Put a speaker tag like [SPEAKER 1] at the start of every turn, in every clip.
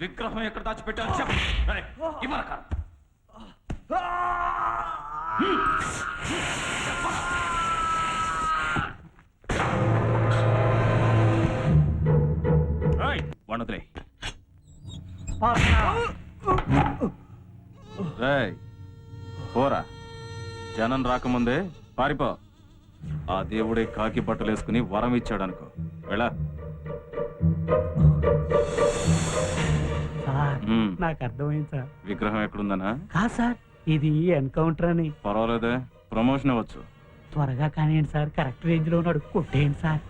[SPEAKER 1] విగ్రహం ఎక్కడ దాచిపెట్టావు చెప్పు. రేయ్, ఇవ్వరా పోరా. జనం రాకముందే పారిపో. ఆ దేవుడే కాకి బట్టలు వేసుకుని వరం ఇచ్చాడనుకో. వెళ్ళా.
[SPEAKER 2] సార్. నాకు అర్థమైంది సార్.
[SPEAKER 1] విగ్రహం ఎక్కడుందనా
[SPEAKER 2] కాదు సార్ ఇది ఎన్కౌంటర్ అని.
[SPEAKER 1] పర్వాలేదే ప్రమోషన్ అవ్వచ్చు
[SPEAKER 2] త్వరగా కానివ్వండి సార్ కరెక్ట్ రేంజ్లో ఉన్నాడు కొట్టేయండి సార్.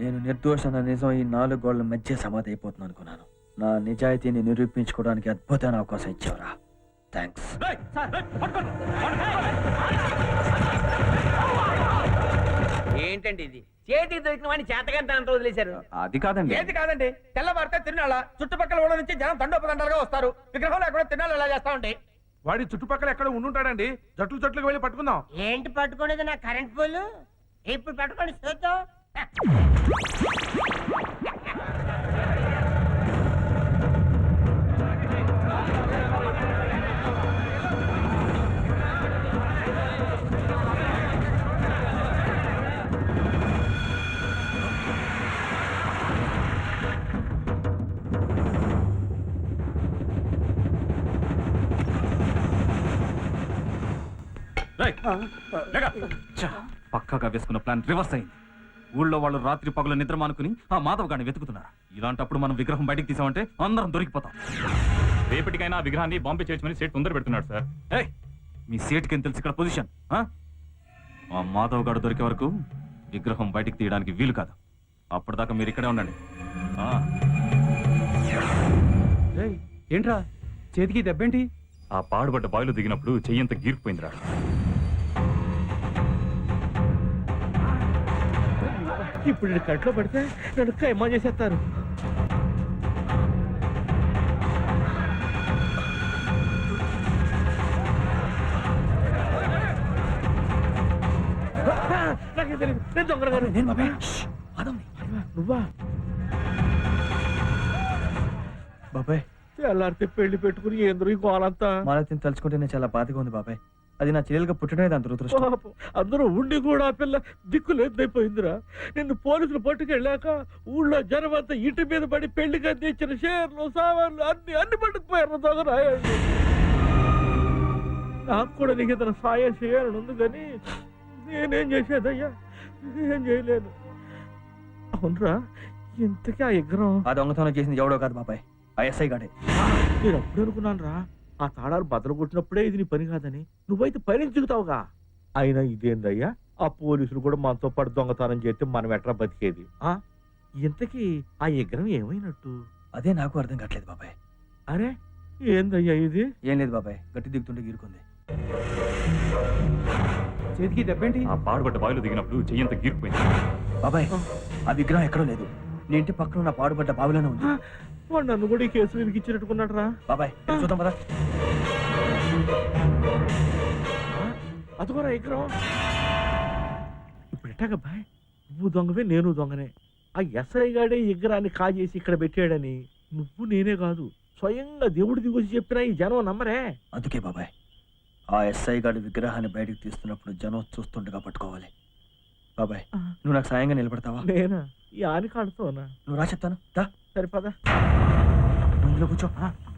[SPEAKER 3] నేను నిర్దోషణ నిజం ఈ నాలుగు గోళ్ళ మధ్య సమాధి అయిపోతుంది అనుకున్నాను. నా నిజాయితీని నిరూపించుకోవడానికి అద్భుతమైన అవకాశం ఇచ్చావురా. థ్యాంక్స్.
[SPEAKER 4] ఏంటండి ఇది? చేతికి దొరికిన వాడిని చేతకంటే అంత వదిలేశారు.
[SPEAKER 1] అది కాదండి.
[SPEAKER 5] ఏది కాదండి? తెల్లవారితే తిరునాళ్ళ చుట్టుపక్కల ఊళ్ళ నుంచి జనం తండోపదండాలుగా వస్తారు. విగ్రహం లేకుండా తిరునాళ్ళు ఎలా చేస్తా ఉంటాయి
[SPEAKER 6] వాడి చుట్టుపక్కల ఎక్కడ ఉండుంటాడండి? జట్లు జట్లుకి వెళ్ళి పట్టుకుందాం.
[SPEAKER 4] ఏంటి పట్టుకునేది నా కరెంట్ పోలు? ఇప్పుడు పట్టుకొని చూద్దాం.
[SPEAKER 1] పక్కాగా వేసుకున్న ప్లాన్ రివర్స్ అయింది. ఊళ్ళో వాళ్ళు రాత్రి పగలు నిద్ర మానుకుని ఆ మాధవ్ గారిని వెతుకుతున్నారు. ఇలాంటప్పుడు మనం విగ్రహం బయటికి తీసామంటే అందరం దొరికిపోతాం.
[SPEAKER 7] రేపటికైనా ఆ విగ్రహాన్ని బాంబే చేర్చమని సేట్ తొందర పెడుతున్నాడు సార్.
[SPEAKER 1] ఏయ్ మీ సేట్కి ఏం తెలుసు ఇక్కడ పొజిషన్ ఆ? మాధవ్ గారు దొరికే వరకు విగ్రహం బయటికి తీయడానికి వీలు కాదు. అప్పటిదాకా మీరు ఇక్కడే ఉండండి. ఆ,
[SPEAKER 2] ఏంట్రా? చేతికి దెబ్బేంటి?
[SPEAKER 7] ఆ పాడుబడ్డ బావిలో దిగినప్పుడు చెయ్యంత గీరుకుపోయిందిరా
[SPEAKER 2] ఇప్పుడు నేను కట్లో పడితే నన్ను కైమా చేసేస్తారు. నాకేం తెలియదు నేను దొంగ గారు
[SPEAKER 3] నేను బాబాయ్.
[SPEAKER 2] నువ్వా? తెల్లారితే పెళ్ళి పెట్టుకుని ఏంద్రు ఈ గోలంతా?
[SPEAKER 3] మాలతిని తలుచుకుంటేనే చాలా బాధగా ఉంది బాబాయ్. అది నా చెల్లెలుగా పుట్టడమే దాని దురదృష్టం.
[SPEAKER 2] పాపం, అందరూ ఉండి కూడా ఆ పిల్ల దిక్కు లేదైపోయిందిరా. నిన్ను పోలీసులు పట్టుకెళ్ళాక ఊళ్ళో జనం అంతా ఇంటి మీద పడి పెళ్ళికి అందించిన షేర్లు సామాన్లు అన్ని అన్ని పట్టుకుపోయారు దొంగరాయండి నాకు కూడా నీకు ఇతను సాయం చేయాలని ఉంది కానీ నేనేం చేసేదయ్యా? ఏం చేయలేను. అవునరా ఇంతకీ ఆ విగ్రహం
[SPEAKER 3] ఆ దొంగతనం చేసింది ఎవడో కాదు బాబాయ్ ఆ ఎస్ఐ గాడే.
[SPEAKER 2] నేను అప్పుడు అనుకున్నాను రా ఆ తాళాలు బద్దలు కొట్టినప్పుడే ఇది నీ పని కాదని నువ్వైతే పయనించుకుతావుగా అయినా ఇదేందయ్యా? ఆ పోలీసులు కూడా మనతో పాటు దొంగతనం చేస్తే మనం ఎట్లా బతికేది? ఆ? ఇంతకీ ఆ విగ్రహం ఏమైనట్టు?
[SPEAKER 3] అదే నాకు అర్థం కావట్లేదు బాబాయ్.
[SPEAKER 2] అరే ఏందయ్యా ఇది?
[SPEAKER 3] ఏం లేదు బాబాయ్ గట్టి దిగుతుంటే గీరుకుంది.
[SPEAKER 2] చేతికి దెబ్బేంటి?
[SPEAKER 7] ఆ పాడుబడ్డ బావిలో దిగినప్పుడు చెయ్యంత గీరుకుపోయింది.
[SPEAKER 3] బాబాయ్ ఆ విగ్రహం ఎక్కడో లేదు. నీ ఇంటి పక్కన ఉన్న పాడుపడ్డ బావిలోనే ఉంది.
[SPEAKER 2] వాడు నన్ను కూడా ఈ కేసు వీరికి ఇచ్చినట్టుకున్నాడు రా
[SPEAKER 3] బాబాయ్ వెళ్ళి చూద్దాం పదా.
[SPEAKER 2] అదిగోరా విగ్రహం ఇప్పుడు ఎట్టాగా బాయ్? నువ్వు దొంగవే నేను దొంగనే. ఆ ఎస్ఐ గాడే విగ్రహాన్ని కాజేసి ఇక్కడ పెట్టాడని నువ్వు నేనే కాదు. స్వయంగా దేవుడు దిగొచ్చి చెప్పినా ఈ జనం నమ్మరే.
[SPEAKER 3] అందుకే బాబాయ్ ఆ ఎస్ఐ గారి విగ్రహాన్ని బయటకు తీస్తున్నప్పుడు జనం చూస్తుండగా పట్టుకోవాలి. బాబాయ్. నువ్వు నాకు సాయంగా నిలబడతావా?
[SPEAKER 2] నేనా? ఈ ఆని కాడుతోనా
[SPEAKER 3] నువ్వు రా చెప్తాను. దా.
[SPEAKER 2] సరిపదా
[SPEAKER 3] ఇందులో కూర్చో.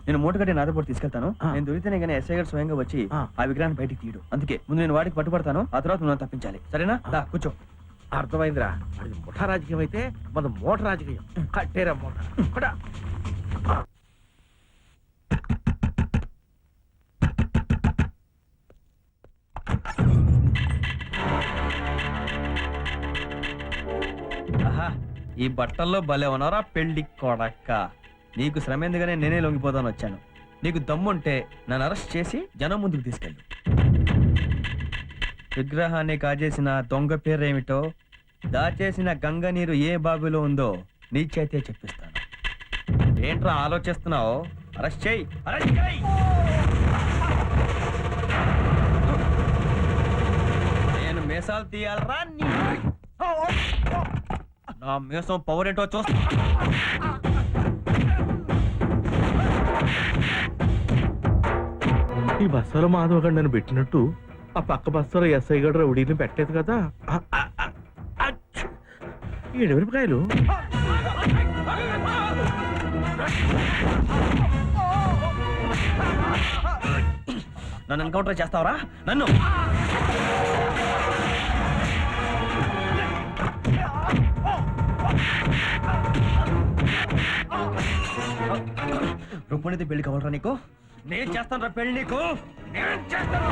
[SPEAKER 3] నేను మూటగడ్డి నాతో పాటు తీసుకెళ్తాను. నేను దొరికితేనే కానీ ఎస్ఐ గారు స్వయంగా వచ్చి
[SPEAKER 2] ఆ.
[SPEAKER 3] విగ్రహాన్ని బయటికి తీయడు. అందుకే ముందు నేను వాడికి పట్టుబడతాను. ఆ తర్వాత నువ్వు తప్పించాలి. సరేనా? దా కూర్చో.
[SPEAKER 2] అర్థమైందిరా. అది ముఠా రాజకీయం అయితే మన మోట రాజకీయం. కట్టేరా మూట.
[SPEAKER 3] ఆహా ఈ బట్టల్లో భలే ఉన్నారా పెళ్ళి కొడక్క. నీకు శ్రమ ఎందుకనే నేనే లొంగిపోతాను వచ్చాను. నీకు దమ్ముంటే నన్ను అరెస్ట్ చేసి జనం ముందుకు తీసుకెళ్ళు. విగ్రహాన్ని కాజేసిన దొంగ పేరేమిటో దాచేసిన గంగ నీరు ఏ బావిలో ఉందో నీ చేతే చెప్పిస్తాను. ఏంట్రా ఆలోచిస్తున్నావు? అరెస్ట్ చేయి అరెస్ట్ చేయి! నేను మేసాలు తీయాలరా నీ మీసం పవర్ ఏంటో చూస్తా.
[SPEAKER 2] ఈ బస్సులో మాధవ గారు నన్ను పెట్టినట్టు ఆ పక్క బస్సులో ఎస్ఐ గడు రౌడీని పెట్టలేదు కదా? ఆ, ఆ, ఆ, అచ్చ్! ఈ మిరపకాయలు
[SPEAKER 3] నన్ను ఎన్కౌంటర్ చేస్తావరా? నన్ను! రుక్మణిది పెళ్ళి కావాలరా నీకు? నేను చేస్తాను రా పెళ్ళి నీకు. నేను చేస్తాను.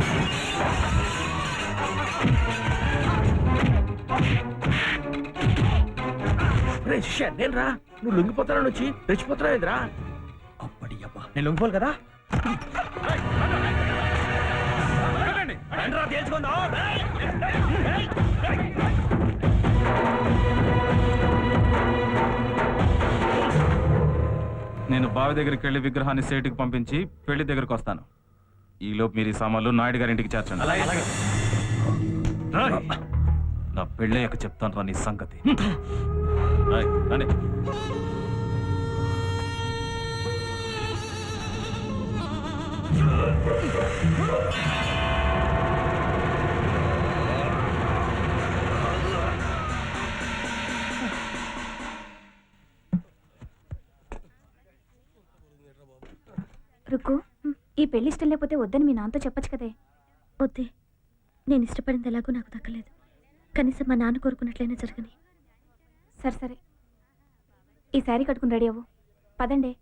[SPEAKER 2] నేను రా. నువ్వు లొంగిపోతానని వచ్చి రెచ్చిపోతున్నావు ఏంద్రా?
[SPEAKER 3] అప్పటి అబ్బా నేను లొంగిపోవాలి కదా? తెలుసుకుందా
[SPEAKER 1] నేను బావి దగ్గరికి వెళ్ళి విగ్రహాన్ని సేటుకి పంపించి పెళ్ళి దగ్గరికి వస్తాను ఈలోపు మీరు ఈ సామాన్లు నాయుడు గారి ఇంటికి చేర్చండి. రాయ్. నా పెళ్ళయ్యాక చెప్తాను రా నీ సంగతి రాయ్, రండి.
[SPEAKER 8] రుక్కు ఈ పెళ్ళి ఇష్టం లేకపోతే వద్దని మీ నాన్నతో చెప్పచ్చు కదే.
[SPEAKER 9] వద్దే నేను ఇష్టపడింది ఎలాగో నాకు దక్కలేదు. కనీసం మా నాన్న కోరుకున్నట్లయినా జరగని.
[SPEAKER 8] సరే సరే. ఈ శారీ కట్టుకుని రెడీ అవ్వు. పదండి.